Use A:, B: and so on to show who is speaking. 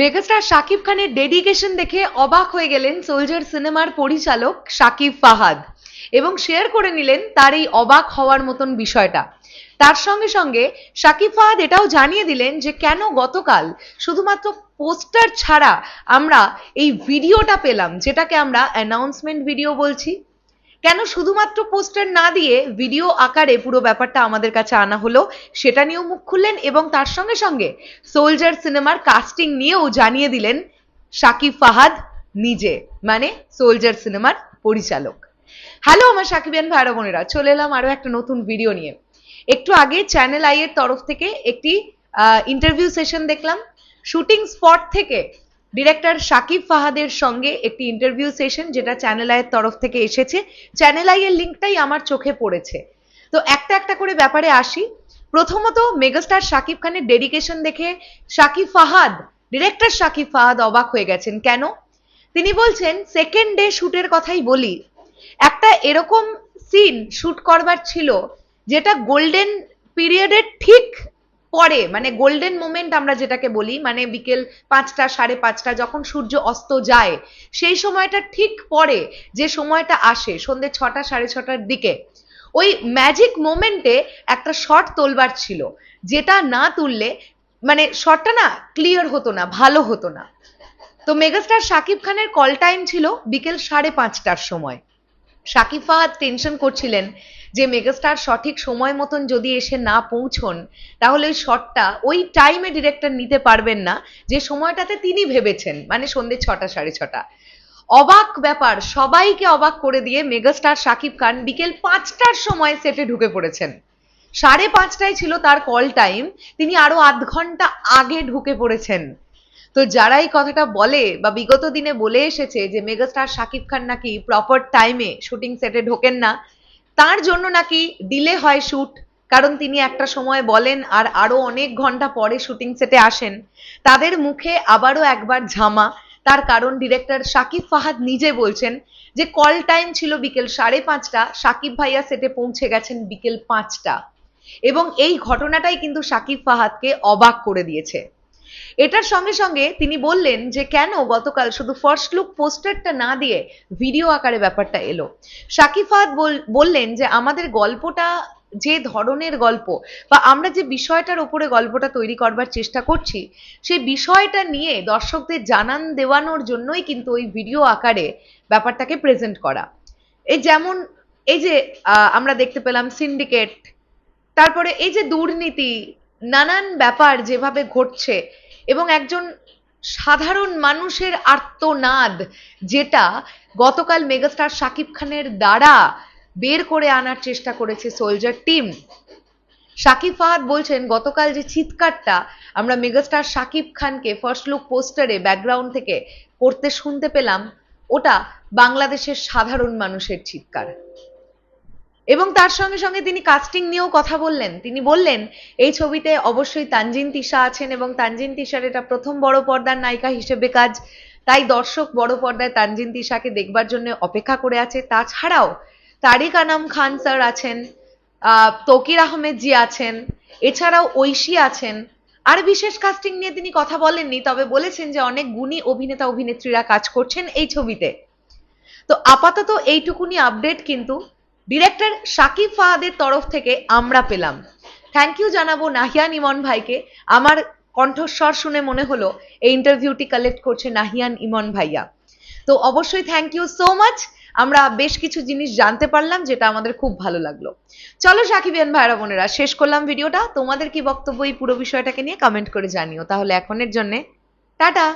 A: Megastar Shakib খানের dedication দেখে অবাক হয়ে গেলেন সোলজার সিনেমার পরিচালক শাকিব ফাহাদ এবং শেয়ার করে নিলেন তার এই অবাক হওয়ার মতন বিষয়টা। তার সঙ্গে সঙ্গে শাকিব ফাহাদ এটাও জানিয়ে দিলেন যে কেন গতকাল শুধুমাত্র পোস্টার ছাড়া আমরা এই ভিডিওটা পেলাম, যেটাকে আমরা অ্যানাউন্সমেন্ট ভিডিও বলছি। কেন শুধুমাত্র পোস্টার না দিয়ে ভিডিও আকারে পুরো ব্যাপারটা আমাদের কাছে আনা হলো, সেটা নিয়েও মুখ খুললেন এবং তার সঙ্গে সঙ্গে সোলজার সিনেমার কাস্টিং নিয়েও জানিয়ে দিলেন শাকিব ফাহাদ নিজে মানে সোলজার সিনেমার পরিচালক। হ্যালো আমার সাকিবিয়ান ভাইরা বোনেরা, চলে এলাম আরও একটা নতুন ভিডিও নিয়ে। একটু আগে চ্যানেল আই এর তরফ থেকে একটি ইন্টারভিউ সেশন দেখলাম। শুটিং স্পট থেকে ডিরেক্টর শাকিব ফাহাদের সঙ্গে একটি ইন্টারভিউ সেশন যেটা চ্যানেল আইয়ের তরফ থেকে এসেছে। চ্যানেল আই এর লিঙ্কটাই আমার চোখে পড়েছে। তো একটা একটা করে ব্যাপারে আসি। প্রথমত মেগাস্টার শাকিব খানের ডেডিকেশন দেখে শাকিব ফাহাদ ডিরেক্টর শাকিব ফাহাদ অবাক হয়ে গেছেন। কেন? তিনি বলছেন সেকেন্ড ডে শুটের কথাই বলি। একটা এরকম সিন শুট করবার ছিল, যেটা গোল্ডেন পিরিয়ডের ঠিক পরে মানে গোল্ডেন মোমেন্ট আমরা যেটাকে বলি মানে বিকেল পাঁচটা, সাড়ে পাঁচটা, যখন সূর্য অস্ত যায়, সেই সময়টা ঠিক পরে, যে সময়টা আসে সন্ধ্যে ছটা, সাড়ে ছটার দিকে, ওই ম্যাজিক মোমেন্টে একটা শট তোলবার ছিল, যেটা না তুললে মানে শটটা না ক্লিয়ার হতো না, ভালো হতো না। তো মেগাস্টার শাকিব খানের কল টাইম ছিল বিকেল সাড়ে পাঁচটার সময়। শাকিব টেনশন করছিলেন যে মেগাস্টার সঠিক সময় মতন যদি এসে না পৌঁছন, তাহলে ওই শটটা ওই টাইমে ডিরেক্টর নিতে পারবেন না, যে সময়টাতে তিনি ভেবেছেন মানে সন্ধ্যে ছটা, সাড়ে ছটা। অবাক ব্যাপার, সবাইকে অবাক করে দিয়ে মেগাস্টার শাকিব খান বিকেল পাঁচটার সময় সেটে ঢুকে পড়েছেন। সাড়ে পাঁচটায় ছিল তার কল টাইম তিনি আরও আধ ঘণ্টা আগে ঢুকে পড়েছেন। তো যারা এই কথাটা বলে বা বিগত দিনে বলে এসেছে যে মেগাস্টার শাকিব খান নাকি প্রপার টাইমে শুটিং সেটে ঢোকেন না, তার জন্য নাকি ডিলে হয় শুট কারণ তিনি একটা সময় বলেন আর আরও অনেক ঘণ্টা পরে শুটিং সেটে আসেন। তাদের মুখে আবারও একবার ঝামা, তার কারণ ডিরেক্টর শাকিব ফাহাদ নিজে বলছেন যে কল টাইম ছিল বিকেল সাড়ে পাঁচটা, শাকিব ভাইয়া সেটে পৌঁছে গেছেন বিকেল পাঁচটা। এবং এই ঘটনাটাই কিন্তু শাকিব ফাহাদকে অবাক করে দিয়েছে। এটার সঙ্গে সঙ্গে তিনি বললেন যে, কেন গতকাল শুধু ফার্স্ট লুক পোস্টারটা না দিয়ে ভিডিও আকারে ব্যাপারটা এলো? সাকিফাত বললেন যে, আমাদের গল্পটা যে ধরনের গল্প বা আমরা যে বিষয়টার উপরে গল্পটা তৈরি করবার চেষ্টা করছি, সেই বিষয়টা নিয়ে দর্শকদের জানান দেওয়ানোর জন্যই কিন্তু ওই ভিডিও আকারে ব্যাপারটাকে প্রেজেন্ট করা। এই যেমন, এই যে আমরা দেখতে পেলাম সিন্ডিকেট তারপরে এই যে দুর্নীতি, নানান ব্যাপার যেভাবে ঘটছে এবং একজন সাধারণ মানুষের আর্তনাদ, যেটা গতকাল মেগাস্টার শাকিব খানের দ্বারা বের করে আনার চেষ্টা করেছে সোলজার টিম। শাকিব ফাহাদ বলছেন, গতকাল যে চিৎকারটা আমরা মেগাস্টার শাকিব খানকে ফার্স্ট লুক পোস্টারে ব্যাকগ্রাউন্ড থেকে করতে শুনতে পেলাম, ওটা বাংলাদেশের সাধারণ মানুষের চিৎকার। এবং তার সঙ্গে সঙ্গে তিনি কাস্টিং নিয়েও কথা বললেন। তিনি বললেন, এই ছবিতে অবশ্যই তানজিন তিশা আছেন এবং তানজিন তিশার এটা প্রথম বড় পর্দার নায়িকা হিসেবে কাজ। তাই দর্শক বড় পর্দায় তানজিন তিশাকে দেখবার জন্য অপেক্ষা করে আছে। তাছাড়াও তারিক আনাম খান স্যার আছেন তকির আহমেদ জি আছেন, এছাড়াও ঐশী আছেন। আর বিশেষ কাস্টিং নিয়ে তিনি কথা বলেননি, তবে বলেছেন যে অনেক গুণী অভিনেতা, অভিনেত্রীরা কাজ করছেন এই ছবিতে। তো আপাতত এইটুকুনি আপডেট কিন্তু ডিরেক্টর শাকিব ফাহাদের তরফ থেকে আমরা পেলাম। থ্যাংক ইউ জানাব নাহিয়ান ইমন ভাইকে। আমার কণ্ঠস্বর শুনে মনে হলো এই ইন্টারভিউটি কালেক্ট করছে নাহিয়ান ইমন ভাইয়া। তো অবশ্যই থ্যাংক ইউ সো মাচ আমরা বেশ কিছু জিনিস জানতে পারলাম যেটা আমাদের খুব ভালো লাগল। চলো সাকিবিয়ান ভাইরা বোনেরা, শেষ করলাম ভিডিওটা। তোমাদের কি বক্তব্য এই পুরো বিষয়টাকে নিয়ে কমেন্ট করে জানিও। তাহলে এখনের জন্যে, টাটা!